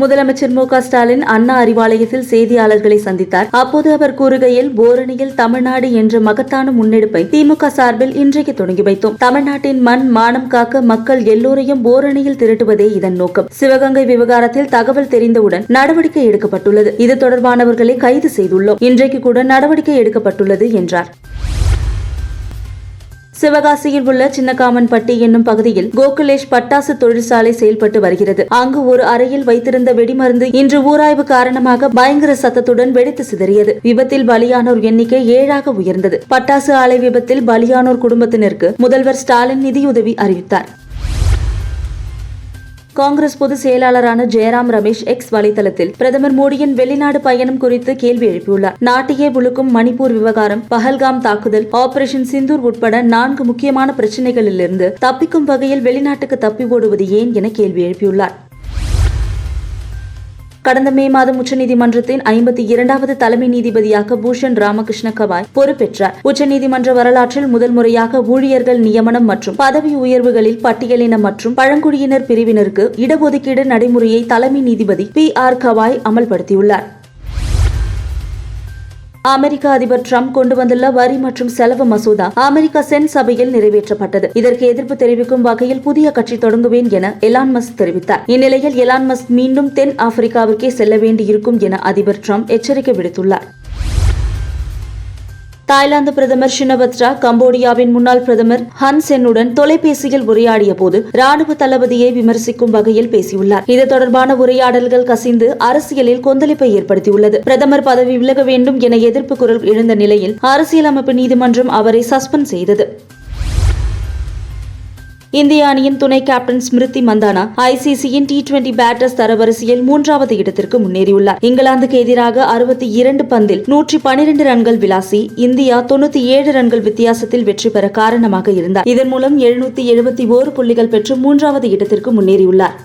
முதலமைச்சர் மு ஸ்டாலின் அண்ணா அறிவாலயத்தில் செய்தியாளர்களை சந்தித்தார். அப்போது அவர் கூறுகையில் போரணியில் தமிழ்நாடு என்ற மகத்தான முன்னெடுப்பை திமுக சார்பில் இன்றைக்கு தொடங்கி வைத்தோம். தமிழ்நாட்டின் மண் மானம் காக்க மக்கள் எல்லோரையும் போரணியில் திரட்டுவதே இதன் நோக்கம். சிவகங்கை விவகாரத்தில் தகவல் தெரிந்தவுடன் நடவடிக்கை எடுக்கப்பட்டுள்ளது. இது தொடர்பானவர்களை கைது செய்துள்ளோம். இன்றைக்கு கூட நடவடிக்கை எடுக்கப்பட்டுள்ளது என்றார். சிவகாசியில் உள்ள சின்னகாமன்பட்டி என்னும் பகுதியில் கோகுலேஷ் பட்டாசு தொழிற்சாலை செயல்பட்டு வருகிறது. அங்கு ஒரு அறையில் வைத்திருந்த வெடிமருந்து இன்று ஊராய்வு காரணமாக பயங்கர சத்தத்துடன் வெடித்து சிதறியது. விபத்தில் பலியானோர் எண்ணிக்கை ஏழாக உயர்ந்தது. பட்டாசு ஆலை விபத்தில் பலியானோர் குடும்பத்தினருக்கு முதல்வர் ஸ்டாலின் நிதியுதவி அறிவித்தார். காங்கிரஸ் பொதுச் செயலாளரான ஜெயராம் ரமேஷ் எக்ஸ் வலைதளத்தில் பிரதமர் மோடியின் வெளிநாடு பயணம் குறித்து கேள்வி எழுப்பியுள்ளார். நாட்டையே புழுக்கும் மணிப்பூர் விவகாரம் பஹல்காம் தாக்குதல் ஆபரேஷன் சிந்தூர் உட்பட நான்கு முக்கியமான பிரச்சினைகளிலிருந்து தப்பிக்கும் வகையில் வெளிநாட்டுக்கு தப்பி ஓடுவது ஏன் என கேள்வி எழுப்பியுள்ளார். கடந்த மே மாதம் உச்சநீதிமன்றத்தின் ஐம்பத்தி இரண்டாவது தலைமை நீதிபதியாக பூஷன் ராமகிருஷ்ண கவாய் பொறுப்பேற்றார் உச்சநீதிமன்ற வரலாற்றில் முதல் முறையாக ஊழியர்கள் நியமனம் மற்றும் பதவி உயர்வுகளில் பட்டியலின மற்றும் பழங்குடியினர் பிரிவினருக்கு இடஒதுக்கீடு நடைமுறையை தலைமை நீதிபதி பி ஆர் கவாய் அமல்படுத்தியுள்ளார். அமெரிக்க அதிபர் ட்ரம்ப் கொண்டு வந்துள்ள வரி மற்றும் செலவு மசோதா அமெரிக்க சென் சபையில் நிறைவேற்றப்பட்டது. இதற்கு எதிர்ப்பு தெரிவிக்கும் வகையில் புதிய கட்சி தொடங்குவேன் என எலான் மஸ்க் தெரிவித்தார். இந்நிலையில் எலான் மஸ்க் மீண்டும் தென் ஆப்பிரிக்காவிற்கே செல்ல வேண்டியிருக்கும் என அதிபர் ட்ரம்ப் எச்சரிக்கை விடுத்துள்ளார். தாய்லாந்து பிரதமர் ஷினபத்ரா கம்போடியாவின் முன்னாள் பிரதமர் ஹன் சென்னுடன் தொலைபேசியில் உரையாடிய போது ராணுவ தளபதியை விமர்சிக்கும் வகையில் பேசியுள்ளார். இது தொடர்பான உரையாடல்கள் கசிந்து அரசியலில் கொந்தளிப்பை ஏற்படுத்தியுள்ளது. பிரதமர் பதவி விலக வேண்டும் என எதிர்ப்பு குரல் எழுந்த நிலையில் அரசியலமைப்பு நீதிமன்றம் அவரை சஸ்பெண்ட் செய்தது. இந்திய அணியின் துணை கேப்டன் ஸ்மிருதி மந்தானா ஐசிசியின் டி டுவெண்டி பேட்டர்ஸ் தரவரிசையில் மூன்றாவது இடத்திற்கு முன்னேறியுள்ளார். இங்கிலாந்துக்கு எதிராக அறுபத்தி இரண்டு பந்தில் நூற்றி பனிரெண்டு ரன்கள் விளாசி இந்தியா தொண்ணூத்தி ஏழு ரன்கள் வித்தியாசத்தில் வெற்றி பெற காரணமாக இருந்தார். இதன் மூலம் எழுநூத்தி எழுபத்தி ஓரு புள்ளிகள் பெற்று மூன்றாவது இடத்திற்கு முன்னேறியுள்ளார்.